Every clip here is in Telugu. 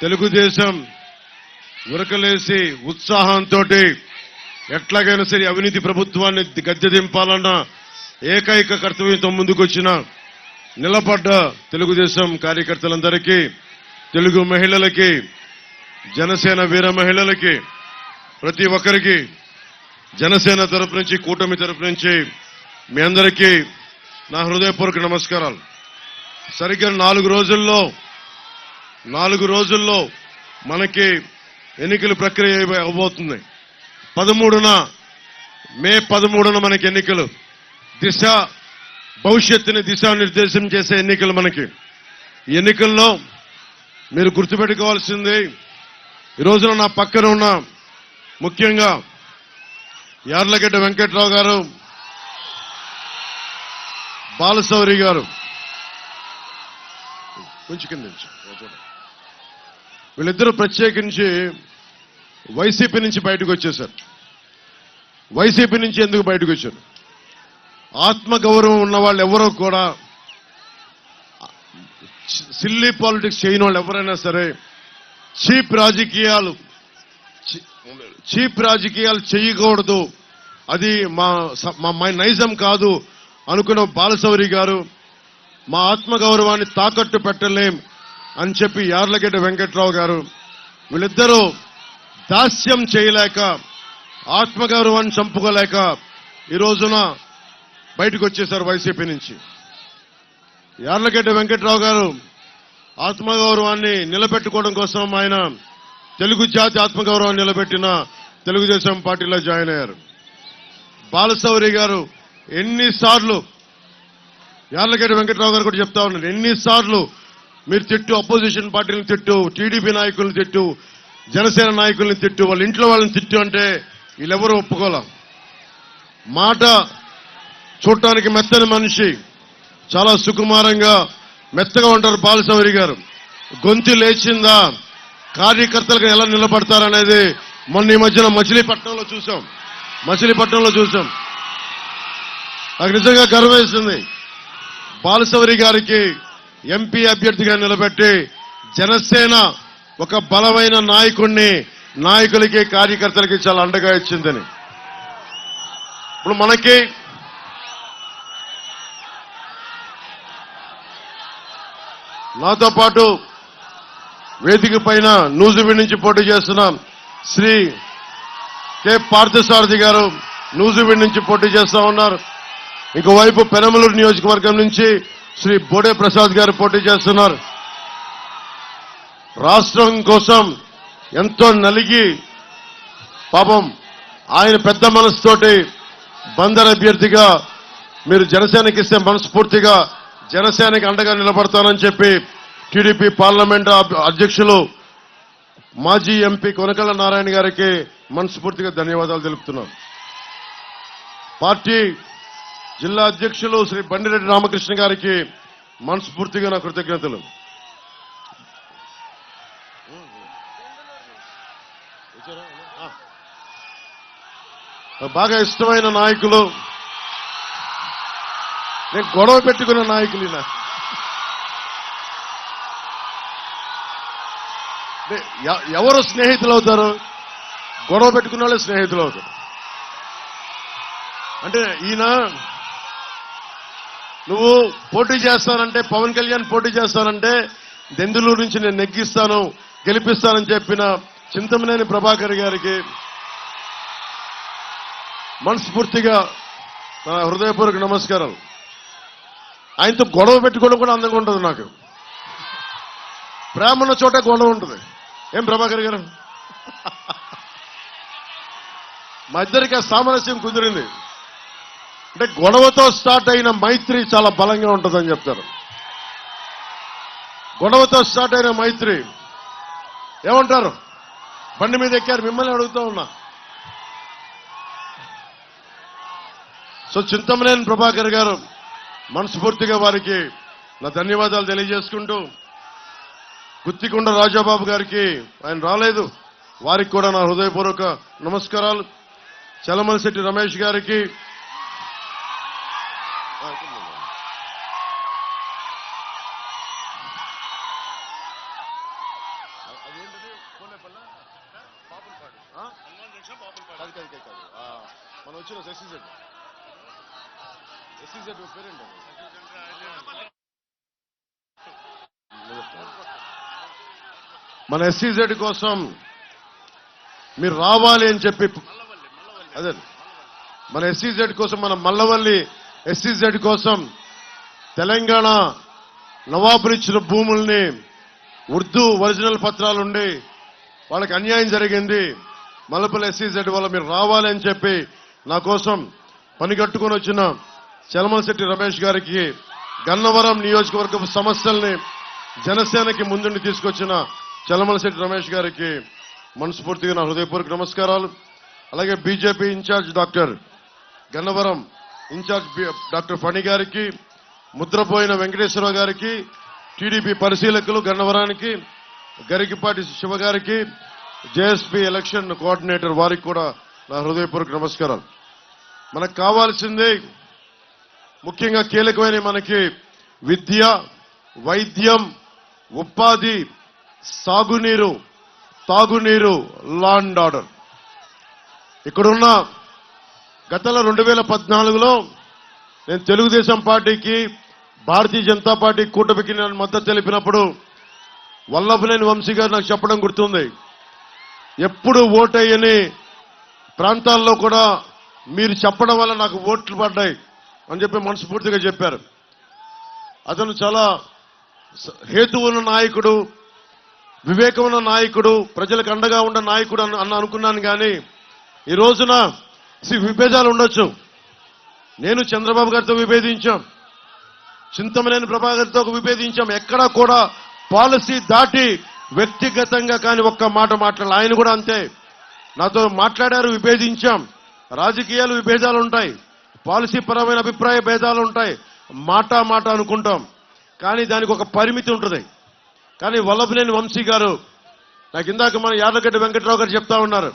తెలుగుదేశం ఉరకలేసి ఉత్సాహంతో ఎట్లాగైనా సరే అవినీతి ప్రభుత్వాన్ని గద్దె దింపాలన్న ఏకైక కర్తవ్యంతో ముందుకొచ్చిన నిలబడ్డ తెలుగుదేశం కార్యకర్తలందరికీ తెలుగు మహిళలకి జనసేన వీర మహిళలకి ప్రతి ఒక్కరికి జనసేన తరపు నుంచి కూటమి తరపు నుంచి మీ అందరికీ నా హృదయపూర్వక నమస్కారాలు. సరిగ్గా నాలుగు రోజుల్లో నాలుగు రోజుల్లో మనకి ఎన్నికల ప్రక్రియ అవబోతుంది పదమూడున మే పదమూడున మనకి ఎన్నికలు. దిశ భవిష్యత్తుని దిశానిర్దేశం చేసే ఎన్నికలు మనకి. ఈ ఎన్నికల్లో మీరు గుర్తుపెట్టుకోవాల్సింది ఈ రోజున నా పక్కన ఉన్న ముఖ్యంగా యార్లగడ్డ వెంకట్రావు గారు బాలసౌరి గారు. కొంచెం కింద వీళ్ళిద్దరూ ప్రత్యేకించి వైసీపీ నుంచి బయటకు వచ్చేశారు. వైసీపీ నుంచి ఎందుకు బయటకు వచ్చారు? ఆత్మగౌరవం ఉన్న వాళ్ళు ఎవరో కూడా సిల్లీ పాలిటిక్స్ చేయని వాళ్ళు ఎవరైనా సరే చీప్ రాజకీయాలు చీప్ రాజకీయాలు చేయకూడదు. అది మా స- మా మా నైజం కాదు అనుకున్న బాలశౌరి గారు మా ఆత్మగౌరవాన్ని తాకట్టు పెట్టలేం. అని చెప్పి యార్లగడ్డ వెంకట్రావు గారు వీళ్ళిద్దరూ దాస్యం చేయలేక ఆత్మగౌరవాన్ని చంపుకోలేక ఈ రోజున బయటకు వచ్చేశారు వైసీపీ నుంచి. యార్లగడ్డ వెంకట్రావు గారు ఆత్మగౌరవాన్ని నిలబెట్టుకోవడం కోసం ఆయన తెలుగు జాతి ఆత్మగౌరవాన్ని నిలబెట్టిన తెలుగుదేశం పార్టీలో జాయిన్ అయ్యారు. బాలశౌరి గారు ఎన్నిసార్లు యార్లగడ్డ వెంకట్రావు గారు కూడా చెప్తా ఉన్నారు ఎన్నిసార్లు మీరు తిట్టు అపోజిషన్ పార్టీలను తిట్టు టీడీపీ నాయకులను తిట్టు జనసేన నాయకులను తిట్టు వాళ్ళ ఇంట్లో వాళ్ళని తిట్టు అంటే వీళ్ళెవరూ ఒప్పుకోలేం. మాట చూడటానికి మెత్తని మనిషి చాలా సుకుమారంగా మెత్తగా ఉంటారు బాలశౌరి గారు. గొంతు లేచిందా? కార్యకర్తలకు ఎలా నిలబడతారనేది మొన్న ఈ మధ్యన మచిలీపట్నంలో చూసాం మచిలీపట్నంలో చూసాం నాకు నిజంగా గర్వేస్తుంది. బాలశౌరి గారికి ఎంపీ అభ్యర్థిగా నిలబెట్టి జనసేన ఒక బలమైన నాయకుణ్ణి నాయకులకి కార్యకర్తలకి చాలా అండగా ఇచ్చిందని. ఇప్పుడు మనకి నాతో పాటు వేదిక పైన నూజివీడ్ నుంచి పోటీ చేస్తున్న శ్రీ కె పార్థసారథి గారు నూజివీడ్ నుంచి పోటీ చేస్తా ఉన్నారు. ఇంకోవైపు పెనమలూరు నియోజకవర్గం నుంచి శ్రీ బోడే ప్రసాద్ గారు పోటీ చేస్తున్నారు. రాష్ట్రం కోసం ఎంతో నలిగి పాపం ఆయన పెద్ద మనసుతోటి బందర్ అభ్యర్థిగా మీరు జనసేనకి ఇస్తే మనస్ఫూర్తిగా జనసేనకి అండగా నిలబడతానని చెప్పి టీడీపీ పార్లమెంట్ అధ్యక్షులు మాజీ ఎంపీ కొనకళ్ళ నారాయణ గారికి మనస్ఫూర్తిగా ధన్యవాదాలు తెలుపుతున్నాం. పార్టీ జిల్లా అధ్యక్షులు శ్రీ బండిరెడ్డి రామకృష్ణ గారికి మనస్ఫూర్తిగా నా కృతజ్ఞతలు. బాగా ఇష్టమైన నాయకులు. నేను గొడవ పెట్టుకున్న నాయకులు ఈయన. ఎవరు స్నేహితులు అవుతారు? గొడవ పెట్టుకున్న వాళ్ళే స్నేహితులు అవుతారు. అంటే ఈయన నువ్వు పోటీ చేస్తానంటే పవన్ కళ్యాణ్ పోటీ చేస్తానంటే దెందులూరు నుంచి నేను నెగ్గిస్తాను గెలిపిస్తానని చెప్పిన చింతమనేని ప్రభాకర్ గారికి మనస్ఫూర్తిగా నా హృదయపూర్వక నమస్కారం ఆయనతో గొడవ పెట్టుకోవడం కూడా అందంగా ఉంటుంది నాకు. ప్రేమ ఉన్న చోట గొడవ ఉంటుంది. ఏం ప్రభాకర్ గారు? మా ఇద్దరికి ఆ సామరస్యం కుదిరింది. అంటే గొడవతో స్టార్ట్ అయిన మైత్రి చాలా బలంగా ఉంటుందని చెప్తారు. గొడవతో స్టార్ట్ అయిన మైత్రి ఏమంటారు? బండి మీద ఎక్కారు మిమ్మల్ని అడుగుతూ ఉన్నా. సో చింతమనేని ప్రభాకర్ గారు మనస్ఫూర్తిగా వారికి నా ధన్యవాదాలు తెలియజేసుకుంటూ గుత్తికొండ రాజాబాబు గారికి ఆయన రాలేదు. వారికి కూడా నా హృదయపూర్వక నమస్కారాలు. చలమలశెట్టి రమేష్ గారికి అది కాదు కాదు కాదు కాదు ఆ, మనం వచ్చిన ఎస్సీజెడ్ ఎస్సీజెడ్ పేరేంటి మన ఎస్సీజెడ్ కోసం మీరు రావాలి అని చెప్పి అదే మన ఎస్సీజెడ్ కోసం మన మల్లవల్లి ఎస్సీజెడ్ కోసం తెలంగాణ నవాబులు ఇచ్చిన భూముల్ని ఉర్దూ ఒరిజినల్ పత్రాలు ఉండి వాళ్ళకి అన్యాయం జరిగింది. మల్లపల్లి ఎస్సీజెడ్ వల్ల మీరు రావాలి అని చెప్పి నా కోసం పని కట్టుకొని వచ్చిన చలమలశెట్టి రమేష్ గారికి గన్నవరం నియోజకవర్గ సమస్యల్ని జనసేనకి ముందుండి తీసుకొచ్చిన చలమలశెట్టి రమేష్ గారికి మనస్ఫూర్తిగా నా హృదయపూర్వక నమస్కారాలు. అలాగే BJP incharge doctor Gannavaram incharge doctor Phani గారికి ముద్రపోయిన వెంకటేశ్వరరావు గారికి టీడీపీ పరిశీలకులు గన్నవరానికి గరికిపాటి శివ గారికి జేఎస్పీ ఎలక్షన్ కోఆర్డినేటర్ వారికి కూడా నా హృదయపూర్వక నమస్కారాలు. మనకు కావాల్సింది ముఖ్యంగా కీలకమైన మనకి విద్య వైద్యం ఉపాధి సాగునీరు తాగునీరు లా అండ్ ఆర్డర్. ఇక్కడున్న గతంలో రెండు వేల పద్నాలుగులో నేను తెలుగుదేశం పార్టీకి భారతీయ జనతా పార్టీ కూటమికి నేను మద్దతు తెలిపినప్పుడు వల్లభనేని వంశీ గారు నాకు చెప్పడం గుర్తుంది. ఎప్పుడు ఓటయ్యని ప్రాంతాల్లో కూడా మీరు చెప్పడం వల్ల నాకు ఓట్లు పడ్డాయి అని చెప్పి మనస్ఫూర్తిగా చెప్పారు. అతను చాలా స- హేతు ఉన్న నాయకుడు వివేకమున్న నాయకుడు ప్రజలకు అండగా ఉన్న నాయకుడు అన్న అన్న అనుకున్నాను కానీ ఈ రోజున విభేదాలు ఉండొచ్చు. నేను చంద్రబాబు గారితో విభేదించాం. చింతమనేని ప్రభాకర్తో విభేదించాం. ఎక్కడా కూడా పాలసీ దాటి వ్యక్తిగతంగా కానీ ఒక్క మాట మాట్లాడాలి. ఆయన కూడా అంతే. నాతో మాట్లాడారు విభేదించాం. రాజకీయాలు విభేదాలు ఉంటాయి. పాలసీ పరమైన అభిప్రాయ భేదాలు ఉంటాయి. మాట మాట అనుకుంటాం. కానీ దానికి ఒక పరిమితి ఉంటుంది. కానీ వల్లభనేని వంశీ గారు నాకు ఇందాక మన యాదగడ్డ వెంకట్రావు గారు చెప్తా ఉన్నారు.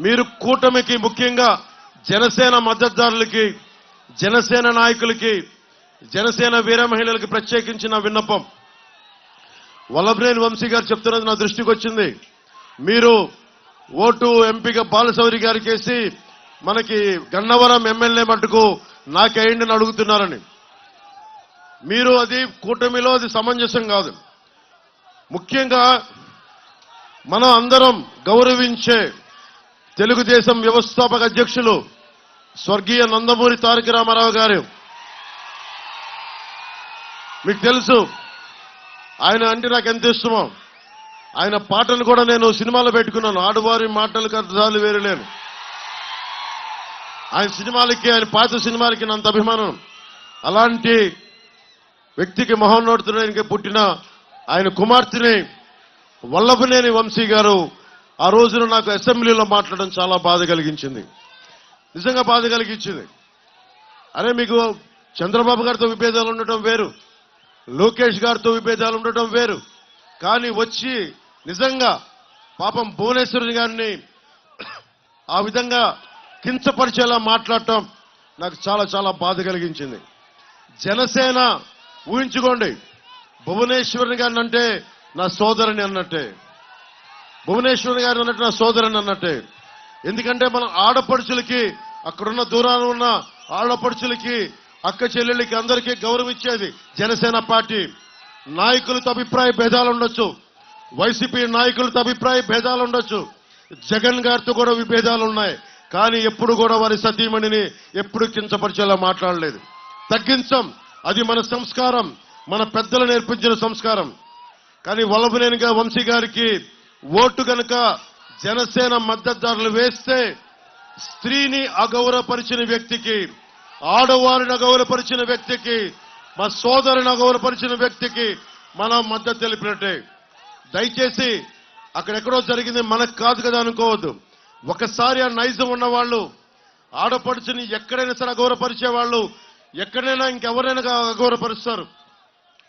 మీరు కూటమికి ముఖ్యంగా జనసేన మద్దతుదారులకి జనసేన నాయకులకి జనసేన వీర మహిళలకి ప్రత్యేకించిన విన్నపం. వల్లభ్రేణి వంశీ గారు చెప్తున్నది నా దృష్టికి వచ్చింది. మీరు ఓటు ఎంపీగా బాలశౌరి గారికి వేసి మనకి గన్నవరం ఎమ్మెల్యే మట్టుకు నాకేయండి అని అడుగుతున్నారని. మీరు అది కూటమిలో అది సమంజసం కాదు. ముఖ్యంగా మనం అందరం గౌరవించే తెలుగుదేశం వ్యవస్థాపక అధ్యక్షులు స్వర్గీయ నందమూరి తారక రామారావు గారు. మీకు తెలుసు ఆయన అంటే నాకు ఎంత ఇష్టమో. ఆయన పాటలు కూడా నేను సినిమాలో పెట్టుకున్నాను. ఆడవారి మాటలకు అర్థాలు వేరు లేను. ఆయన సినిమాలకి ఆయన పాత సినిమాలకి నంత అభిమానం. అలాంటి వ్యక్తికి మహోన్నతుడానికి పుట్టిన ఆయన కుమార్తెని వల్లభనేని వంశీ గారు ఆ రోజున నాకు అసెంబ్లీలో మాట్లాడడం చాలా బాధ కలిగించింది. నిజంగా బాధ కలిగించింది. అరే మీకు చంద్రబాబు గారితో విభేదాలు ఉండటం వేరు. లోకేష్ గారితో విభేదాలు ఉండటం వేరు. కానీ వచ్చి నిజంగా పాపం భువనేశ్వరి గారిని ఆ విధంగా కించపరిచేలా మాట్లాడటం నాకు చాలా చాలా బాధ కలిగించింది. జనసేన ఊహించుకోండి భువనేశ్వరుని గారిని అంటే నా సోదరుని అన్నట్టే. భువనేశ్వరుని గారిని అన్నట్టు నా సోదరుని అన్నట్టే. ఎందుకంటే మనం ఆడపడుచులకి అక్కడున్న దూరాన ఉన్న ఆడపడుచులకి అక్క చెల్లెళ్ళకి అందరికీ గౌరవం ఇచ్చేది జనసేన పార్టీ. నాయకులతో అభిప్రాయ భేదాలు ఉండొచ్చు. వైసీపీ నాయకులతో అభిప్రాయ భేదాలు ఉండొచ్చు. జగన్ గారితో కూడా విభేదాలు ఉన్నాయి. కానీ ఎప్పుడు కూడా వారి సతీమణిని ఎప్పుడు కించపరిచేలా మాట్లాడలేదు. తగ్గించం. అది మన సంస్కారం. మన పెద్దలు నేర్పించిన సంస్కారం. కానీ వల్లభనేనిగా వంశీ గారికి ఓటు కనుక జనసేన మద్దతుదారులు వేస్తే స్త్రీని అగౌరవపరిచిన వ్యక్తికి ఆడవారిని గౌరవపరిచిన వ్యక్తికి మా సోదరుని గౌరవపరిచిన వ్యక్తికి మనం మద్దతు తెలిపినట్టే. దయచేసి అక్కడెక్కడో జరిగింది మనకు కాదు కదా అనుకోవద్దు. ఒకసారి ఆ నైజం ఉన్నవాళ్ళు ఆడపడుచుని ఎక్కడైనా సరే అగౌరవపరిచే వాళ్ళు ఎక్కడైనా ఇంకెవరైనా అగౌరవపరుస్తారు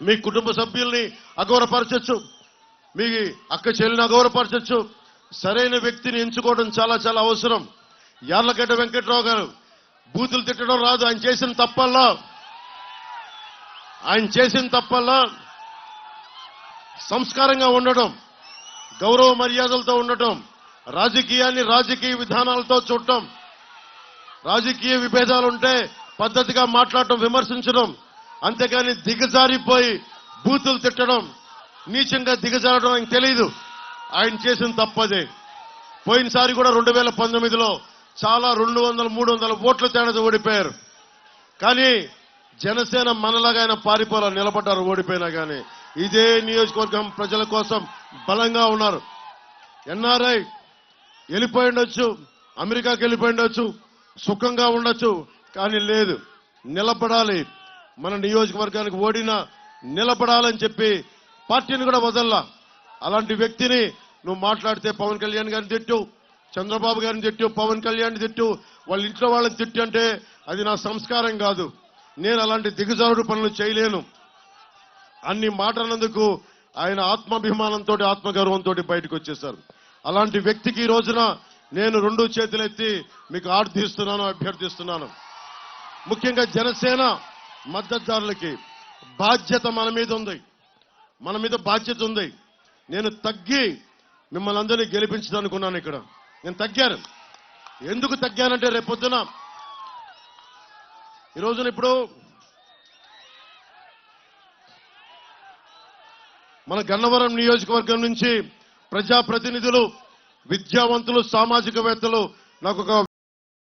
మీ కుటుంబ సభ్యుల్ని అగౌరవపరచచ్చు మీ అక్క చెల్లిని అగౌరవపరచచ్చు సరైన వ్యక్తిని ఎంచుకోవడం చాలా చాలా అవసరం. యార్లగడ్డ వెంకట్రావు గారు బూతులు తిట్టడం రాదు. ఆయన చేసిన తప్పల్లా. ఆయన చేసిన తప్పల్లా సంస్కారంగా ఉండటం గౌరవ మర్యాదలతో ఉండటం రాజకీయాన్ని రాజకీయ విధానాలతో చూడటం రాజకీయ విభేదాలు ఉంటే పద్ధతిగా మాట్లాడటం విమర్శించడం అంతేకాని దిగజారిపోయి బూతులు తిట్టడం నీచంగా దిగజారడం ఆయనకు తెలియదు ఆయన చేసిన తప్పదే. పోయినసారి కూడా రెండు వేల పంతొమ్మిదిలో చాలా రెండు వందల మూడు వందల ఓట్ల తేడాతో ఓడిపోయారు. కానీ జనసేన మనలాగా ఆయన పారిపోలా నిలబడ్డారు ఓడిపోయినా కానీ ఇదే నియోజకవర్గం ప్రజల కోసం బలంగా ఉన్నారు. ఎన్ఆర్ఐ వెళ్ళిపోయి ఉండొచ్చు అమెరికాకి వెళ్ళిపోయి ఉండొచ్చు సుఖంగా ఉండొచ్చు కానీ లేదు. నిలబడాలి. మన నియోజకవర్గానికి ఓడినా నిలబడాలని చెప్పి పార్టీని కూడా వదల్లా. అలాంటి వ్యక్తిని నువ్వు మాట్లాడితే పవన్ కళ్యాణ్ గారిని తిట్టు. చంద్రబాబు గారిని తిట్టు పవన్ కళ్యాణ్ తిట్టు వాళ్ళ ఇంట్లో వాళ్ళని తిట్టు అంటే అది నా సంస్కారం కాదు. నేను అలాంటి దిగజారుడు పనులు చేయలేను. అన్ని మాటలందుకు ఆయన ఆత్మాభిమానంతో ఆత్మగౌరవంతో బయటకు వచ్చేశారు. అలాంటి వ్యక్తికి ఈ రోజున నేను రెండు చేతులెత్తి మీకు ఆర్థిస్తున్నాను అభ్యర్థిస్తున్నాను. ముఖ్యంగా జనసేన మద్దతుదారులకి బాధ్యత మన మీద ఉంది. మన మీద బాధ్యత ఉంది. నేను తగ్గి మిమ్మల్ని అందరినీ గెలిపించదనుకున్నాను ఇక్కడ. నేను తగ్గాను. ఎందుకు తగ్గానంటే రేపొద్దున ఈ రోజున ఇప్పుడు మన గన్నవరం నియోజకవర్గం నుంచి ప్రజాప్రతినిధులు విద్యావంతులు సామాజికవేత్తలు నాకు ఒక